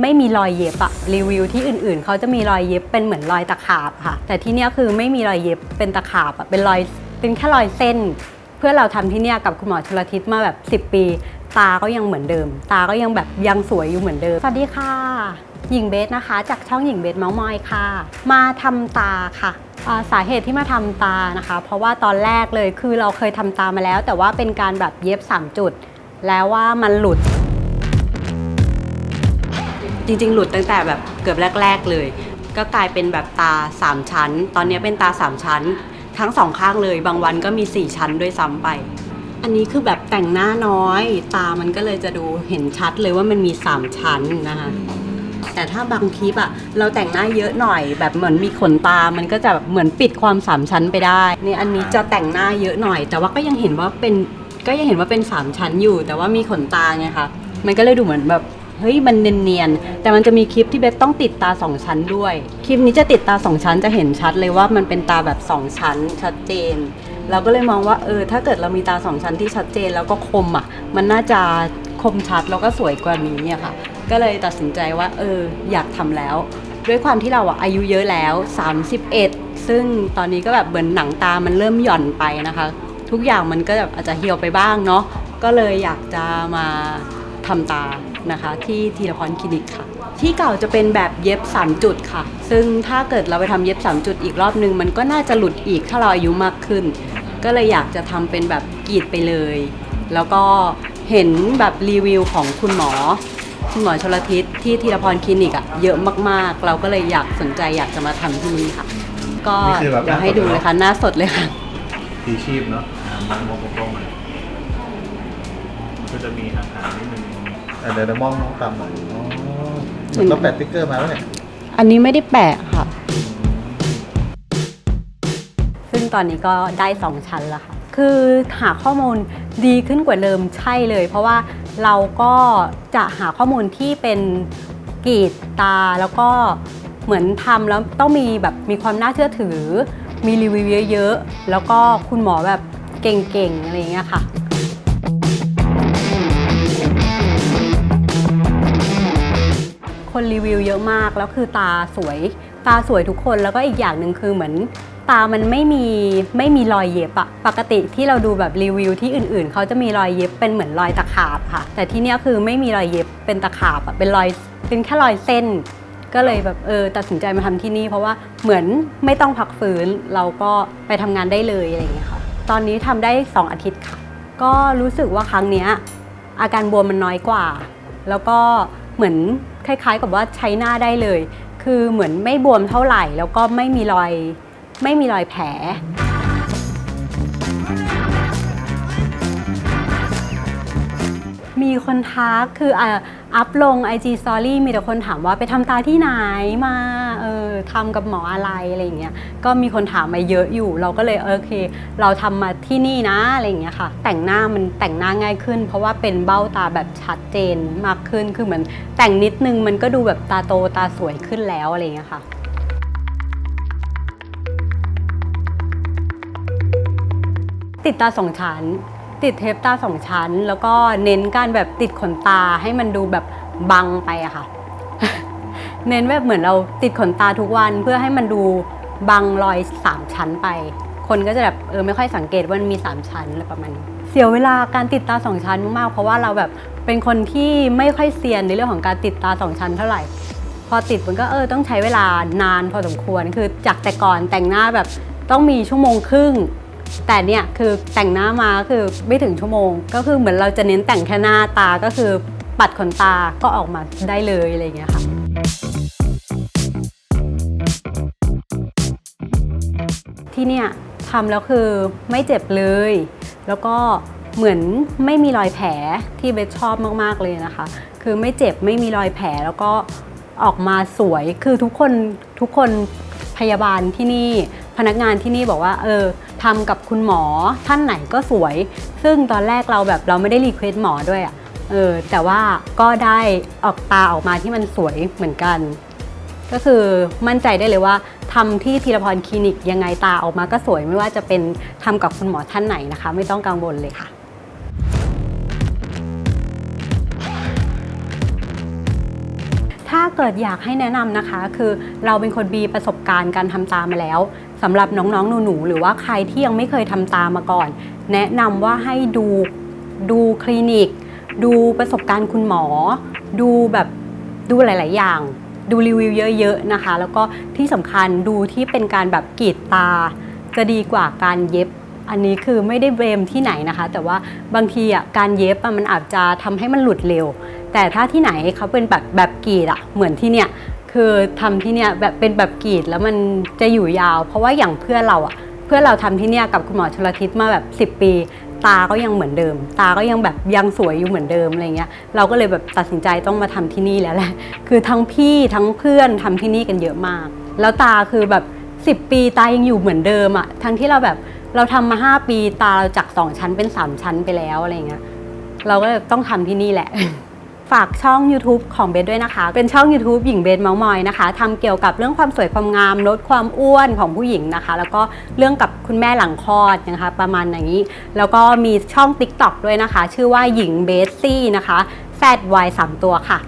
ไม่มีรอยเย็บอะรีวิวที่อื่นๆ เขาจะมีรอยเย็บเป็นเหมือนรอยตะขาบค่ะ แต่ที่เนี้ยคือไม่มีรอยเย็บเป็นตะขาบอะเป็นรอยเป็นแค่รอยเส้น เพื่อเราทำที่เนี้ยกับคุณหมอชลทิศมาแบบ 10 ปี ตาก็ยังเหมือนเดิม ตาก็ยังแบบยังสวยอยู่เหมือนเดิม สวัสดีค่ะ หญิงเบสนะคะ จากช่องหญิงเบสเมาส์มอยค่ะ มาทำตาค่ะสาเหตุที่มาทำตานะคะ เพราะว่าตอนแรกเลยคือเราเคยทำตามาแล้ว แต่ว่าเป็นการแบบเย็บ 3 จุด แล้วว่ามันหลุด จริง ๆ หลุดตั้งแต่แบบเกือบแรก ๆ เลย ก็กลายเป็นแบบตา 3 ชั้น ตอนนี้เป็นตา 3 ชั้น ทั้งสองข้างเลย บางวันก็มี 4 ชั้นด้วยซ้ำไป อันนี้คือแบบแต่งหน้าน้อย ตามันก็เลยจะดูเห็นชัดเลยว่ามันมี 3 ชั้นนะคะแต่ถ้าบางคลิปอะเราแต่งหน้าเยอะหน่อย แบบเหมือนมีขนตา มันก็จะแบบเหมือนปิดความสามชั้นไปได้นี่อันนี้จะแต่งหน้าเยอะหน่อย แต่ว่าก็ยังเห็นว่าเป็นก็ยังเห็นว่าเป็นสามชั้นอยู่ แต่ว่ามีขนตาไงคะมันก็เลยดูเหมือนแบบ เฮ้ยมันเนียนๆแต่มันจะมีคลิปที่เบสต้องติดตาสองชั้นด้วย คลิปนี้จะติดตาสองชั้นจะเห็นชัดเลยว่ามันเป็นตาแบบสองชั้นชัดเจน เราก็เลยมองว่าเออถ้าเกิดเรามีตาสองชั้นที่ชัดเจนแล้วก็คมอะ มันน่าจะคมชัดแล้วก็สวยกว่านี้เนี่ยค่ะ ก็เลยตัดสินใจว่าเอออยากทำแล้ว ด้วยความที่เราอะอายุเยอะแล้ว 31 ซึ่งตอนนี้ก็แบบเหมือนหนังตามันเริ่มหย่อนไปนะคะ ทุกอย่างมันก็แบบอาจจะเหี่ยวไปบ้างเนาะก็เลยอยากจะมา ทำตานะคะ ที่ทีละพรคลินิกค่ะ ที่เก่าจะเป็นแบบเย็บ 3 จุดค่ะ ซึ่งถ้าเกิดเราไปทำเย็บ 3 จุดอีกรอบนึง มันก็น่าจะหลุดอีกถ้าเราอายุมากขึ้น ก็เลยอยากจะทำเป็นแบบกรีดไปเลย แล้วก็เห็นแบบรีวิวของคุณหมอ คุณหมอชลทิศที่ธีรพรคลินิกอะเยอะมากๆ เราก็เลยอยากสนใจอยากจะมาทำที่นี่ค่ะ ก็นี่คือแบบเดี๋ยวให้ดูเลยค่ะหน้าสดเลยค่ะ ทีชีพเนาะมองมองกล้องเลยก็ จะมีอาหารนิดนึงอะเดี๋ยวเรามองน้องตามหน่อยอ๋อเหมือนเราแปะติ๊กเกอร์มาแล้วเนี่ยอันนี้ไม่ได้แปะค่ะ ซึ่งตอนนี้ก็ได้ 2 ชั้นแล้วค่ะ คือหาข้อมูลดีขึ้นกว่าเดิมใช่เลย เพราะว่าเราก็จะหาข้อมูลที่เป็นกรีดตาแล้วก็เหมือนทำแล้วต้องมีแบบมีความน่าเชื่อถือ มีรีวิวเยอะๆ แล้วก็คุณหมอแบบเก่งๆ อะไรอย่างเงี้ยค่ะ คนรีวิวเยอะมากแล้วคือตาสวย ตาสวยทุกคนแล้วก็อีกอย่างหนึ่งคือเหมือนตามันไม่มีไม่มีรอยเย็บอะปกติที่เราดูแบบรีวิวที่อื่นๆ เขาจะมีรอยเย็บเป็นเหมือนรอยตะขาบค่ะ แต่ที่เนี้ยคือไม่มีรอยเย็บเป็นตะขาบอะเป็นรอยเป็นแค่รอยเส้น ก็เลยแบบเออตัดสินใจมาทำที่นี่ เพราะว่าเหมือนไม่ต้องพักฟื้นเราก็ไปทำงานได้เลยอะไรอย่างเงี้ยค่ะ ตอนนี้ทำได้ 2 อาทิตย์ค่ะ ก็รู้สึกว่าครั้งเนี้ยอาการบวมมันน้อยกว่า แล้วก็ เหมือนคล้าย ๆ กับว่าใช้หน้าได้เลย คือเหมือนไม่บวมเท่าไหร่ แล้วก็ไม่มีรอยไม่มีรอยแผล มีคนทักคืออะอัพลง IG Story มีแต่คนถามว่าไปทำตาที่ไหนมาเออทำกับหมออะไรอะไรอย่างเงี้ยก็มีคนถามมาเยอะอยู่ เราก็เลยเออโอเค เราทำมาที่นี่นะอะไรอย่างเงี้ยค่ะ แต่งหน้ามันแต่งหน้าง่ายขึ้น เพราะว่าเป็นเบ้าตาแบบชัดเจนมากขึ้นคือเหมือนแต่งนิดนึงมันก็ดูแบบตาโตตาสวยขึ้นแล้วอะไรอย่างเงี้ยค่ะติดตาสองชั้น ติดเทปตาสองชั้น แล้วก็เน้นการแบบติดขนตาให้มันดูแบบบังไปอะค่ะ เน้นแบบเหมือนเราติดขนตาทุกวันเพื่อให้มันดูบังรอยสามชั้นไป คนก็จะแบบเออไม่ค่อยสังเกตว่ามันมีสามชั้นอะไรประมาณนี้เสียเวลาการติดตาสองชั้นมากๆเพราะว่าเราแบบเป็นคนที่ไม่ค่อยเซียนในเรื่องของการติดตาสองชั้นเท่าไหร่ พอติดมันก็เออต้องใช้เวลานานพอสมควร คือจากแต่ก่อนแต่งหน้าแบบต้องมีชั่วโมงครึ่ง แต่เนี่ยคือแต่งหน้ามาคือไม่ถึงชั่วโมง ก็คือเหมือนเราจะเน้นแต่งแค่หน้าตาก็คือปัดขนตาก็ออกมาได้เลยอะไรอย่างเงี้ยค่ะที่เนี่ยทำแล้วคือไม่เจ็บเลย แล้วก็เหมือนไม่มีรอยแผลที่เบสชอบมาก ๆ เลยนะคะ คือไม่เจ็บไม่มีรอยแผลแล้วก็ ออกมาสวยคือทุกคนทุกคนพยาบาลที่นี่พนักงานที่นี่บอกว่า เออทำกับคุณหมอท่านไหนก็สวย ซึ่งตอนแรกเราแบบเราไม่ได้รีเควสหมอด้วยอะ่ะเออแต่ว่าก็ได้ออกตาออกมาที่มันสวยเหมือนกัน ก็คือมั่นใจได้เลยว่าทำที่ธีรพรคลินิกยังไงตาออกมาก็สวยไม่ว่าจะเป็นทำกับคุณหมอท่านไหนนะคะ ไม่ต้องกังวลเลยค่ะาเกิดอยากให้แนะนำนะคะ คือเราเป็นคนมีประสบการณ์การทำตามมาแล้วสำหรับน้องๆหนูๆหรือว่าใครที่ยังไม่เคยทำตามาก่อน แนะนำว่าให้ดูดูคลินิก ดูประสบการณ์คุณหมอ ดูแบบดูหลาย ๆ อย่าง ดูรีวิวเยอะ ๆ นะคะ แล้วก็ที่สำคัญดูที่เป็นการแบบกรีดตา จะดีกว่าการเย็บ อันนี้คือไม่ได้เบรมที่ไหนนะคะ แต่ว่าบางทีอะการเย็บมันอาจจะทำให้มันหลุดเร็ว แต่ถ้าที่ไหนเขาเป็นแบบแบบกรีดอะเหมือนที่เนี่ยคือทำที่เนี่ยแบบเป็นแบบกรีดแล้วมันจะอยู่ยาว เพราะว่าอย่างเพื่อนเราอะเพื่อนเราทำที่เนี่ยกับคุณหมอชลทิศมาแบบ 10 ปี ตาก็ยังเหมือนเดิม ตาก็ยังแบบยังสวยอยู่เหมือนเดิมอะไรเงี้ยเราก็เลยแบบตัดสินใจต้องมาทำที่นี่แล้วแหละคือทั้งพี่ทั้งเพื่อนทำที่นี่กันเยอะมาก แล้วตาคือแบบ 10 ปีตายังอยู่เหมือนเดิมอะทั้งที่เราแบบ เราทำมา 5 ปีตาเราจาก 2 ชั้นเป็น 3 ชั้นไปแล้วอะไรเงี้ยเราก็ต้องทำที่นี่แหละ ฝากช่อง YouTube ของเบสด้วยนะคะ เป็นช่อง YouTube หญิงเบสเมาส์มอยนะคะทำเกี่ยวกับเรื่องความสวยความงาม ลดความอ้วนของผู้หญิงนะคะ แล้วก็เรื่องกับคุณแม่หลังคลอดนะคะ ประมาณอย่างนี้ แล้วก็มีช่อง TikTok ด้วยนะคะ ชื่อว่าหญิงเบสซี่นะคะ z y 3ตัวค่ะ